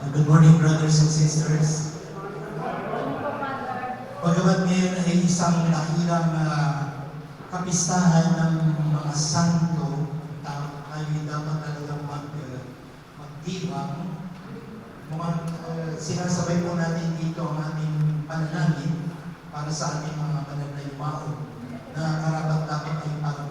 Uh, Good morning, brothers and sisters. Bagamat ngayon ay isang dakilang uh, kapistahan ng mga santo, ta- tayo dapat talagang mag, uh, magdiwang. Mga, uh, sinasabay po natin dito ang ating panalangin para sa ating mga banal na karapat dapat ay para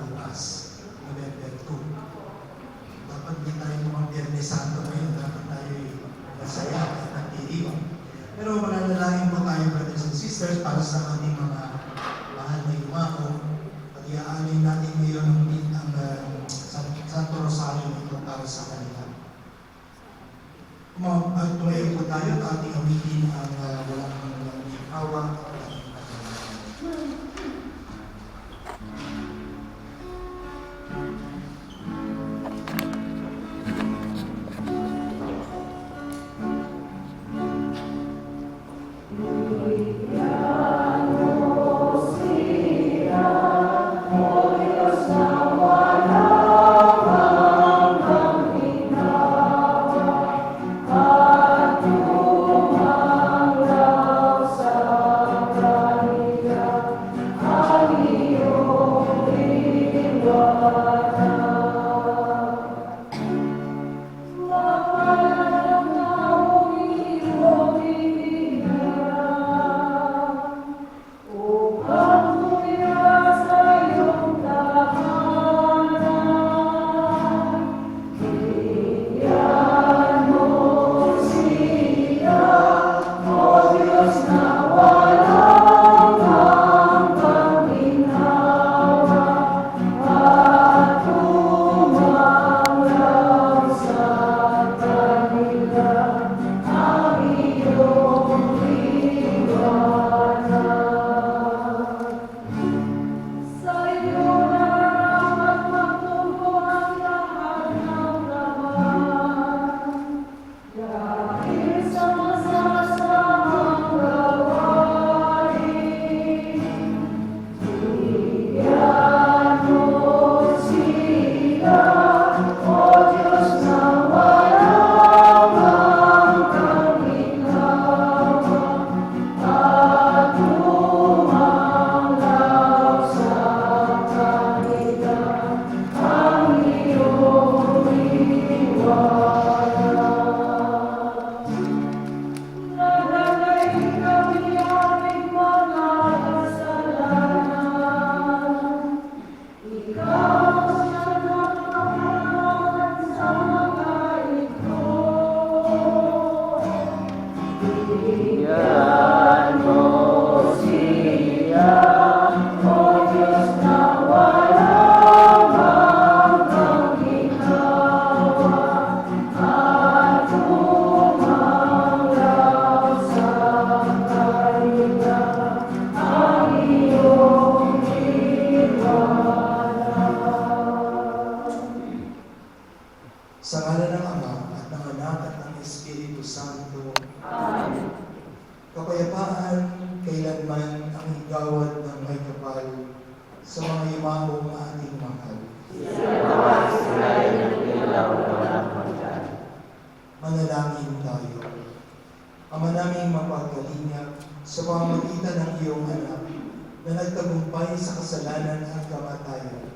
nagtagumpay sa kasalanan at kamatayan.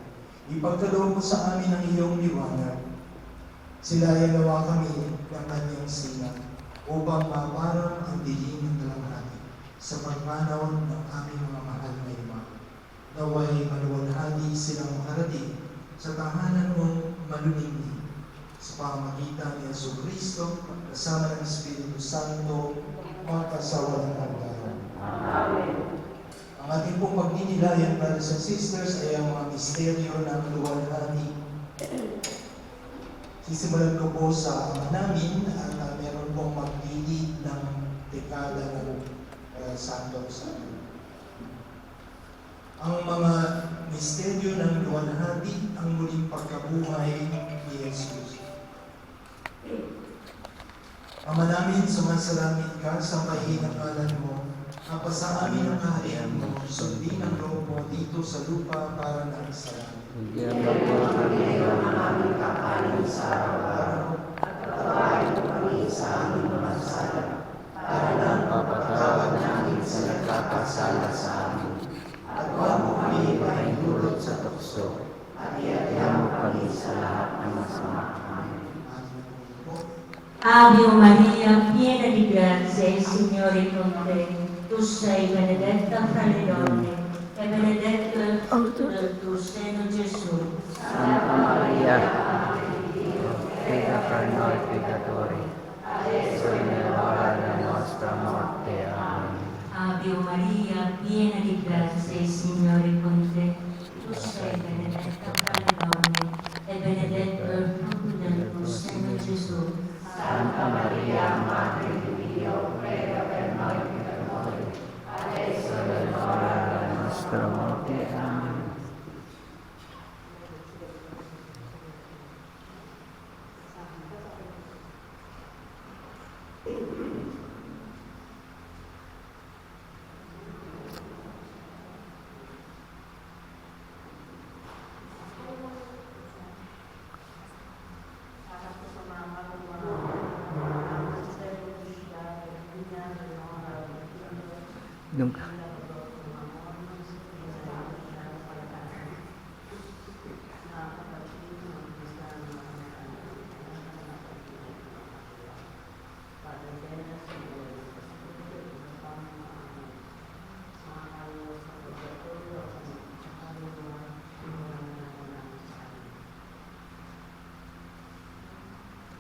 Ipagkaloob mo sa amin ang iyong liwanag. Sila ay nawa kami ng kanyang sinag upang maparang ang dilim ng dalamhati sa pagmanaw ng aming mga mahal na ima. Naway maluwalhati silang makarating sa tahanan mong malumingin sa pamamagitan ni Yesu Kristo kasama ng Espiritu Santo magkasawa ng hanggan. Ang ating pong pagdinilayan, brothers and sisters, ay ang mga misteryo ng luwalhati. Sisimulan ko po sa ama namin at uh, meron pong maglilid ng dekada ng uh, Santo Rosario. Ang mga misteryo ng luwalhati, ang muling pagkabuhay ni Jesus. Ama namin, sumasalamit ka sa kahinang ngalan mo, Kapasa amin ang kaharian mo, sundin ang loob mo dito sa lupa para na sa langit. Bigyan mo kami ngayon ang aming kakanin sa araw-araw at patawain mo kami sa aming mga sala para lang papatawad namin sa nagkakasala sa amin. At huwag mo kami pahintulot sa tukso at iadya mo kami sa lahat ng masama. Ave Maria, piena di grazia, il Signore è con te. Sei benedetta fra le donne e benedetto è il frutto del tuo seno, Gesù. Santa Maria, prega per noi peccatori, Nung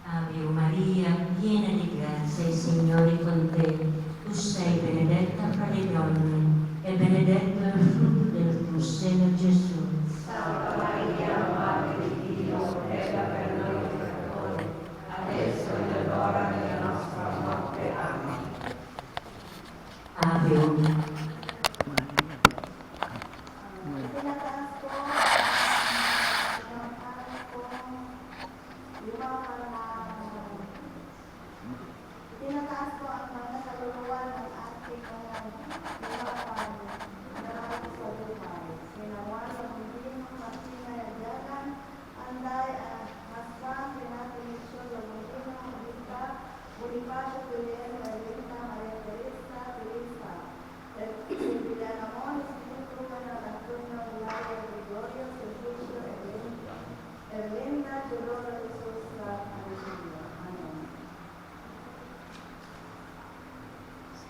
Ave Maria, piena di grazia, il Signore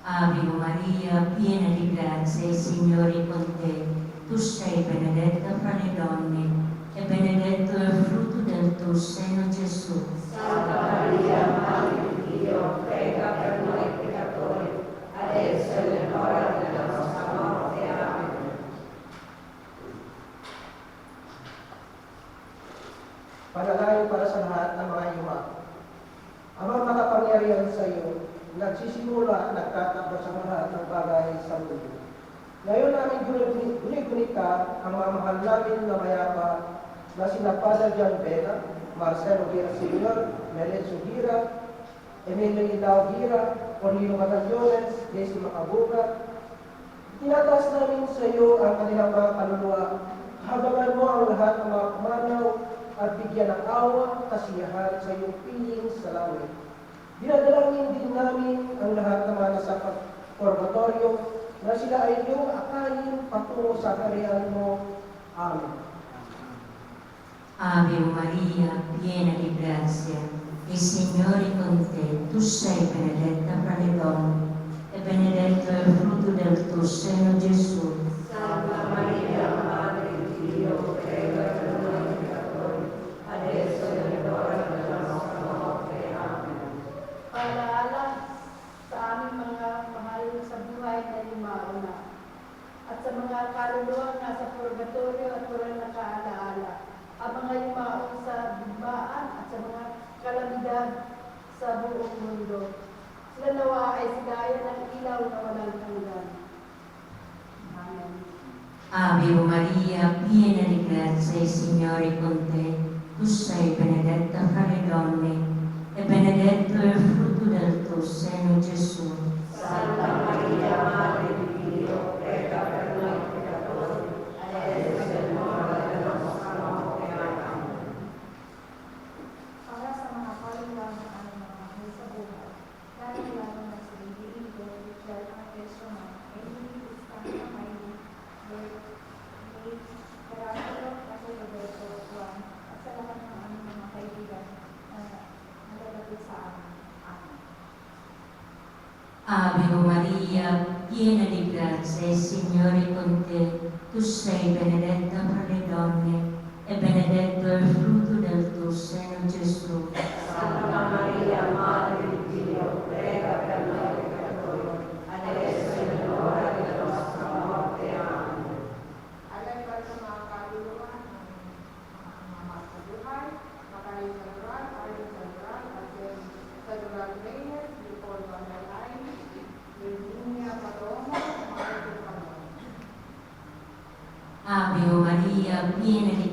Ave Maria, piena di grazia, il Signore è con te. Tu sei benedetta fra le donne e benedetto è il frutto del tuo seno, Gesù. Panalangin nagtatakbo sa lahat ng bagay sa mundo. Ngayon namin guni-guni ka ang mga mahal namin na mayapa na sina Father John Vela, Marcelo Gira Sr., Melencio Gira, Emilio Ilao Gira, Cornelio Matallones, Daisy Macabuga. Tinataas namin sa iyo ang kanilang mga kaluluwa. Habangan mo ang lahat ng mga pumanaw at bigyan ng awa, kasiyahan sa iyong piling sa langit. Dinadalangin din namin ang lahat ng mga nasa purgatorio na sila ay iyong akayin patungo sa kariyan mo. Amen. Ave Maria, piena di grazia, il Signore è con te. Tu sei benedetta fra le donne e benedetto è il frutto del tuo seno, Gesù. Paalaala mga kaluluwang nasa purgatorio at walang nakaalaala, ang mga yumaon sa bigmaan at sa mga kalamidad sa buong mundo. Sila nawa ay sigaya ng ilaw na walang hanggan. Amen. Ave Maria, piena di grazia, il Signore è con te. Tu sei benedetta fra le donne e benedetto è il frutto del tuo seno, Gesù. Para sa mga kaluluwa ng aming mga mahal sa buhay, dahil lalo na sa hindi ko, dahil ang presyo mo, ay hindi isang kamay ni Gerardo, ako Roberto Juan, at sa lahat ng aming mga kaibigan na nalalapit sa amin. Ave Maria, piena di grazia, il Signore è con te. Tu sei benedetta fra le donne e benedetto è il frutto del tuo seno, Gesù. Santa Maria, Madre di Dio, prega per noi peccatori, adesso è l'ora della nostra morte. Amen. Alay para sa mga kaluluwa ng mga masabuhay, makain sa lugar, ayon sa lugar, at yung sa lugar Reyes, Lipol Banalay, Virginia Palomo, Marco Palomo. Ave Maria, piena di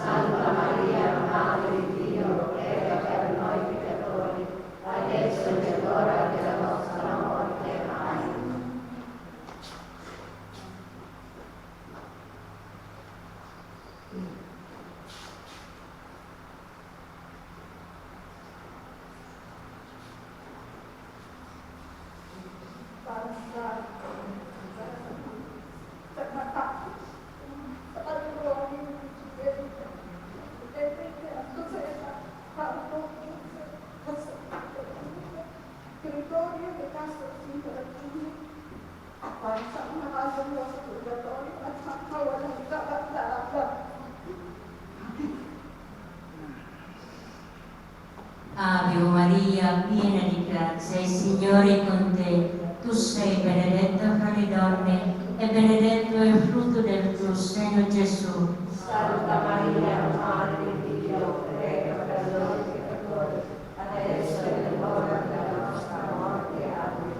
Ave Maria, piena di grazia, il Signore è con te. Tu sei benedetta fra le donne e benedetto è il frutto del tuo seno, Gesù. Santa Maria, Madre di Dio, prega per noi peccatori, adesso è l'ora della nostra morte. Amen.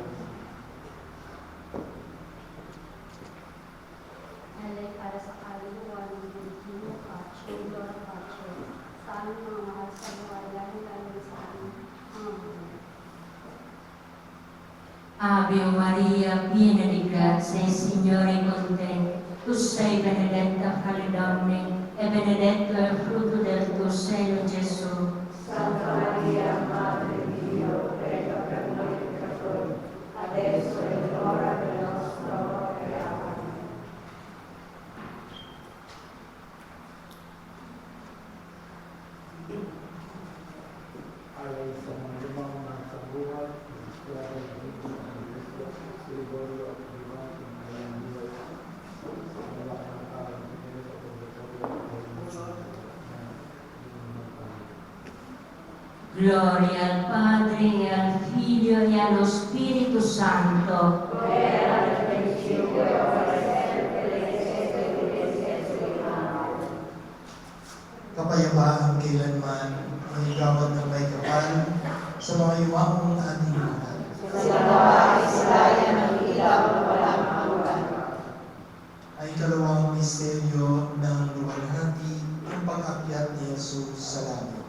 Alay para sa kaluluwa ng Virginia Pacho, Dora Pacho, sa aming mga mahal sa buhay, lalo-lalo sa aming mga mahal. Ave Maria, piena il Signore con te. Tu sei benedetta fra le donne e benedetto è il frutto del tuo seno, Gesù. Gloria al Padre, e al Figlio e allo Spirito Santo. Kapayapaan kailanman ang igawad ng may kapal sa mga yumaong ating mahal. Sila ay silayan ng ilaw na walang hanggan. Ay kalawang misteryo ng luwalhati ang pag-akyat ni Jesus sa langit.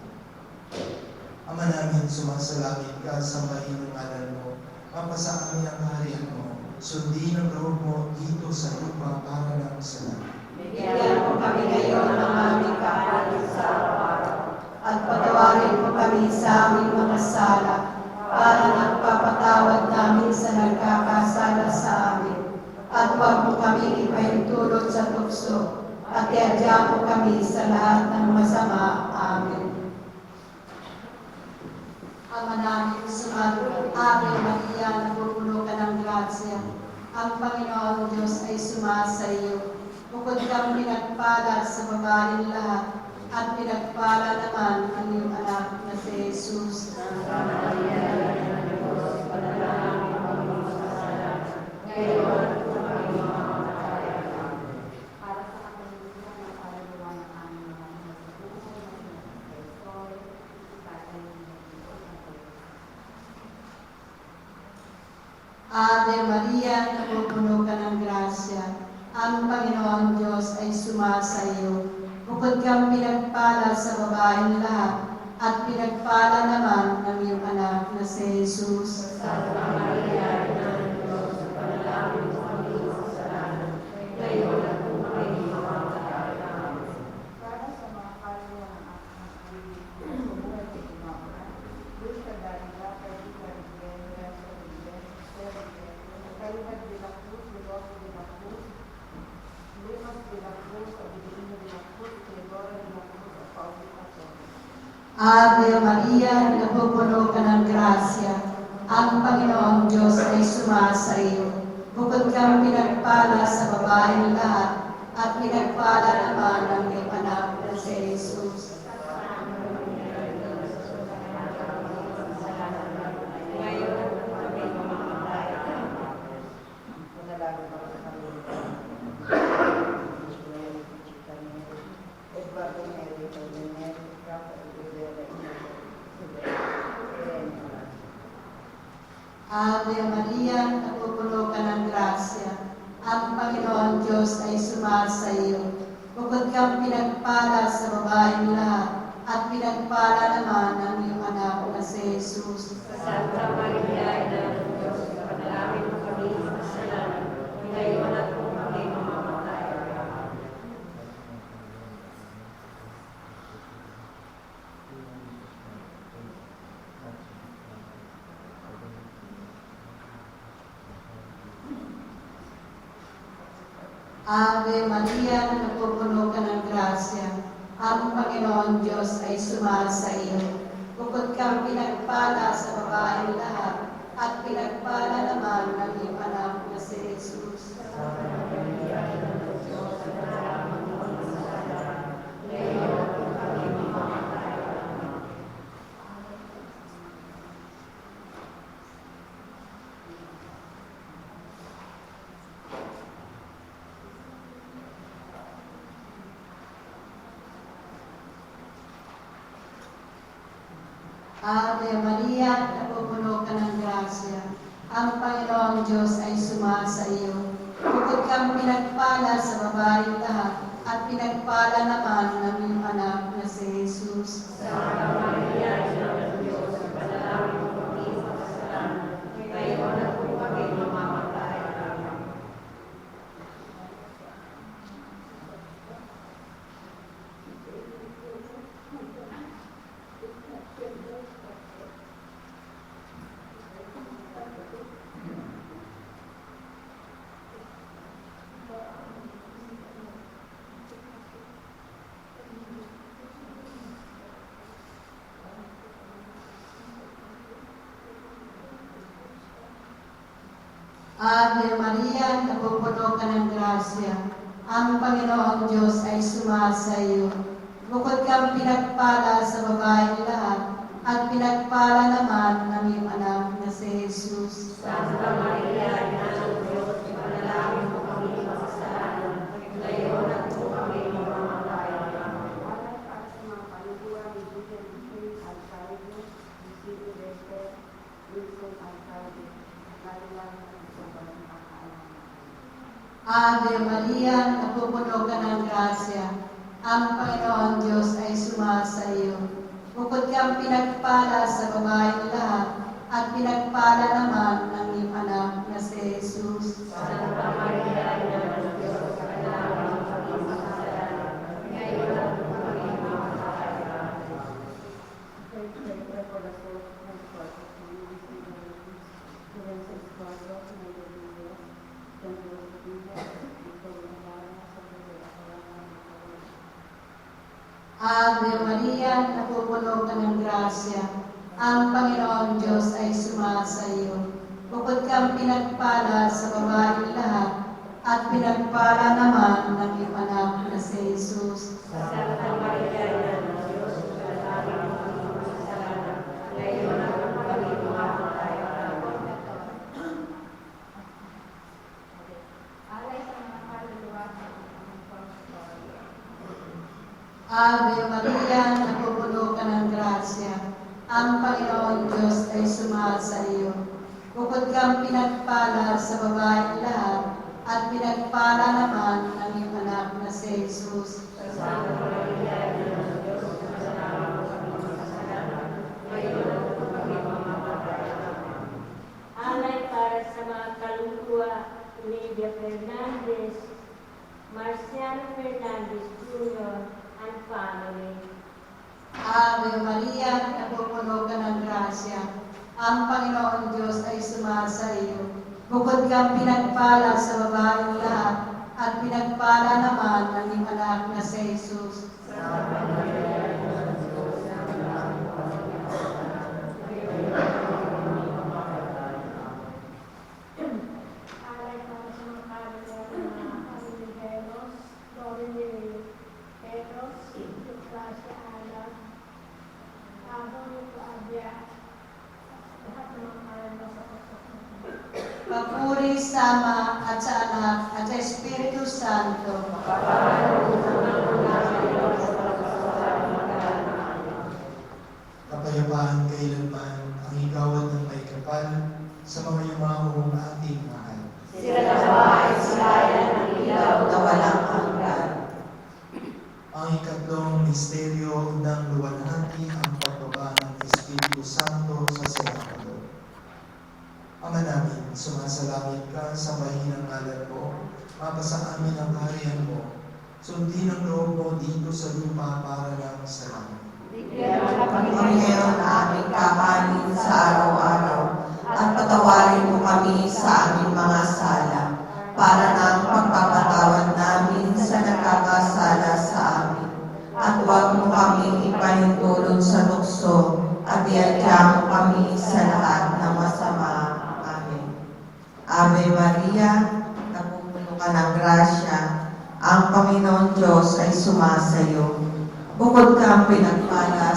Ama sumasalangit ka, sambahin ang ngalan mo, mapasa amin ang kaharian mo, sundin ang loob mo dito sa lupa para ng sa langit. Bigyan mo kami ngayon ng aming kahanin sa araw-araw. At patawarin mo kami sa aming mga sala para nagpapatawad namin sa nagkakasala sa amin. At huwag mo kami ipahintulot sa tukso at iadya mo kami sa lahat ng masama. Amen. Ama namin sa Ave Maria, napupuno ka ng grasya. Ang Panginoon Diyos ay sumasa iyo. Bukod kang pinagpala sa babaeng lahat, at pinagpala naman ang iyong anak na si Jesus. Para Jesús. Santa María, de Ave Maria, la popolo canal gracia. Ang Panginoong Diyos ay sumasa iyo. Bukod kang pinagpala sa babaeng lahat, at pinagpala naman ng iyong anak na si Jesus. Manalangin ako sa kami. Eduardo Neri, Ferdinand, Rafael Rivera, Irene. Ave Maria, napupuno ka ng grasya. Ang Panginoon Diyos ay sumasa iyo. Bukod kang pinagpala sa babaeng lahat, at pinagpala naman ng iyong anak na si Jesus. Santa Maria, Ina ng Diyos, panalangin mo kami sa kasalanan, ngayon at kung kami mamamatay. Ave Maria, napupuno ka ng grasya. Ang Panginoon Diyos ay sumasa iyo. Bukod kang pinagpala sa babaeng lahat, at pinagpala naman ng iyong anak na si Jesus. Ave Maria, napupuno ka ng grasya. Ang Panginoong Diyos ay sumasa iyo. Bukod kang pinagpala sa babaeng lahat, at pinagpala naman ng iyong anak na si Jesus. Santa Maria, Ina ng Diyos, panalangin mo kami sa kasalanan, ngayon at kung kami mamamatay. Amen. Ave Maria, napupuno ka ng grasya. Ang Panginoong Diyos ay sumasa iyo. Bukod kang pinagpala sa babaeng lahat, at pinagpala naman ng iyong anak na si Jesus. Santa Maria, Ina ng Diyos, panalangin mo kami sa kasalanan, ngayon at kung kami mamamatay. Amen. Walay para sa mga kaluluwa ni Julian King Alcalde, Lucio Deste, Wilson Alcalde, lalo-lalo na sa mga nakakaalam. Ave Maria, napupuno ka ng grasya. Ang Panginoon Diyos ay sumasa iyo. Bukod kang pinagpala sa babaeng lahat, at pinagpala naman ng iyong anak na si Jesus. Santa Maria, Ina ng Diyos, panalangin mo kami sa kasalanan, ngayon at kung kami mamamatay. Amen. Pray, pray, pray for the soul of my God, who will receive the release, to Vincent Scorpio, to my Domingo, John Joseph Diaz, Victor Gonzalo, sa Pwede Akalangan, Ave Maria, napupuno ka ng grasya. Ang Panginoon Diyos ay sumasa iyo. Bukod kang pinagpala sa babaeng lahat, at pinagpala naman ng iyong anak na si Jesus. Santa Maria. Ave Maria, napupuno ka ng grasya. Ang Panginoon Diyos ay sumasa iyo. Bukod kang pinagpala sa babaeng lahat, at pinagpala naman ng iyong anak na si Jesus. Alay para sa mga kaluluwa, Olivia Fernandez, Marcial Fernandez Jr. and family. Ave Maria, napupuno ka ng grasya. Ang Panginoon Diyos ay sumasa iyo. Bukod kang pinagpala sa babaeng lahat, at pinagpala naman ng iyong anak na si Jesus. Alay para sa mga kaluluwa ng mga Pamileros, Dorine Eros, Eucrasia Ala, Abang Nito Abia, lahat ng mga kaluluwa sa Panginoon. Sa Ama at sa Anak at sa Espiritu Santo. Kapayapaan kailanman ang igawad ng may kapal sa mga yumahong ating mahal. Sila nawa ay silayan ng ilaw na walang hanggan. Ang ikatlong misteryo ng luwalhati ang pagbaba ng Espiritu Santo sa Senado. Ama namin, sumasalangit ka sa ng ngalan mo, mapasa amin ang kaharian mo, sundin ang loob mo dito sa lupa para lang sa langit. Ngayon ng aming kakanin sa araw-araw at patawarin mo kami sa aming mga sala para ng pagpapatawad namin sa nagkakasala sa amin. At huwag mo kami ipahintulot sa tukso at iadya mo kami sa lahat ng masama. Amen. Ave Maria, napupuno ka ng grasya, ang Panginoon Diyos ay sumasayo. Bukod kang pinagpala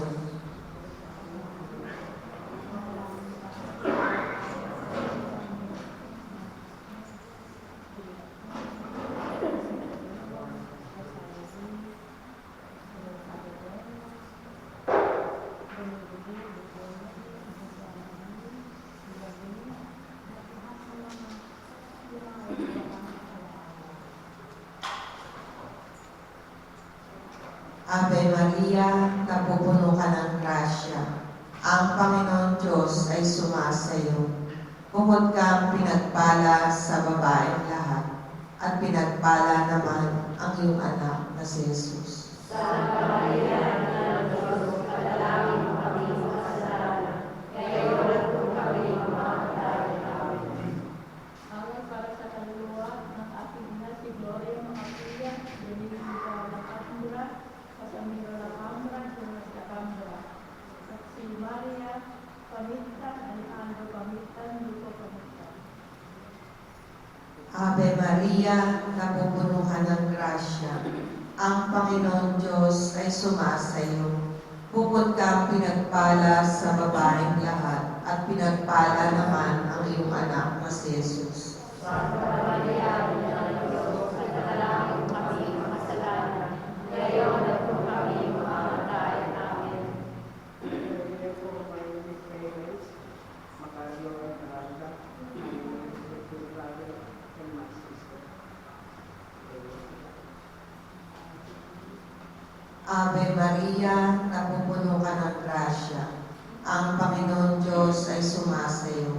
Ave Maria, napupuno ka ng grasya. Ang Panginoon Diyos ay sumasayo. Bukod kang pinagpala sa babaeng lahat, at pinagpala naman ang iyong anak na si Jesus. Awal para sa kaluluwa ng ating ina si Gloria Macapilla, Benigno Lacambra, Casamiro Lacambra, Jonas Lacambra. At si Maria Pamitan, Alejandro Pamitan, Luco Pamitan. Ave Maria, napupuno ka ng grasya. Ang Panginoon Diyos ay sumasayo. Bukod kang pinagpala sa babaeng lahat, at pinagpala naman ang iyong anak na si Jesus. Ave Maria, napupuno ka ng grasya. Ang Panginoon Diyos ay sumasayo.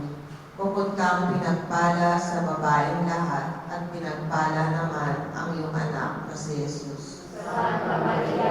Kang pinagpala sa babaeng lahat, at pinagpala naman ang iyong anak na si Jesus.